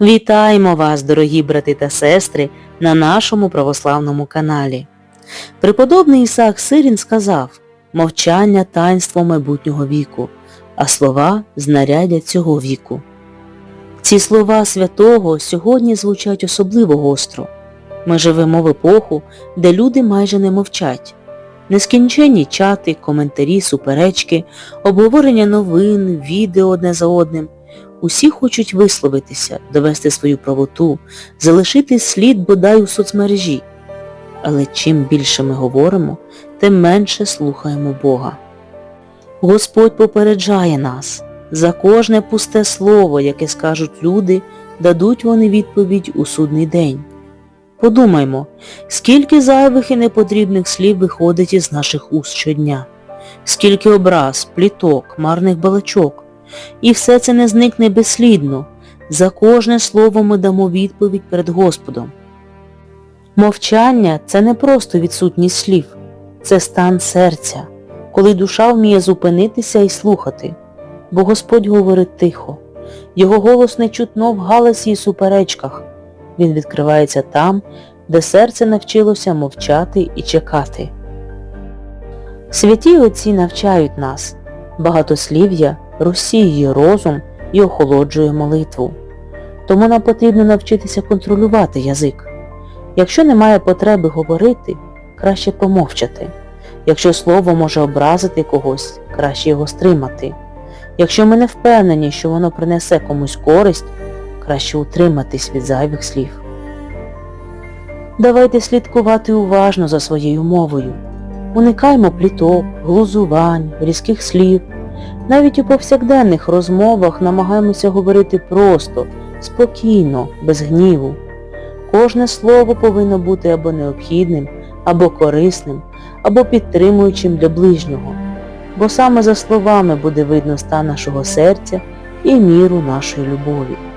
Вітаємо вас, дорогі брати та сестри, на нашому православному каналі. Преподобний Ісаак Сирін сказав «Мовчання – таїнство майбутнього віку, а слова – знаряддя цього віку». Ці слова святого сьогодні звучать особливо гостро. Ми живемо в епоху, де люди майже не мовчать. Нескінченні чати, коментарі, суперечки, обговорення новин, відео одне за одним – Усі хочуть висловитися, довести свою правоту, залишити слід бодай у соцмережі. Але чим більше ми говоримо, тим менше слухаємо Бога. Господь попереджає нас. За кожне пусте слово, яке скажуть люди, дадуть вони відповідь у судний день. Подумаймо, скільки зайвих і непотрібних слів виходить із наших уст щодня, скільки образ, пліток, марних балачок. І все це не зникне безслідно. За кожне слово ми дамо відповідь перед Господом. Мовчання – це не просто відсутність слів, це стан серця, коли душа вміє зупинитися і слухати. Бо Господь говорить тихо. Його голос не чутно в галасі і суперечках. Він відкривається там, де серце навчилося мовчати і чекати. Святі отці навчають нас. Багатослів'я розсіює розум і охолоджує молитву. Тому нам потрібно навчитися контролювати язик. Якщо немає потреби говорити, краще помовчати. Якщо слово може образити когось, краще його стримати. Якщо ми не впевнені, що воно принесе комусь користь, краще утриматись від зайвих слів. Давайте слідкувати уважно за своєю мовою. Уникаймо пліток, глузувань, різких слів. Навіть у повсякденних розмовах намагаємося говорити просто, спокійно, без гніву. Кожне слово повинно бути або необхідним, або корисним, або підтримуючим для ближнього, бо саме за словами буде видно стан нашого серця і міру нашої любові.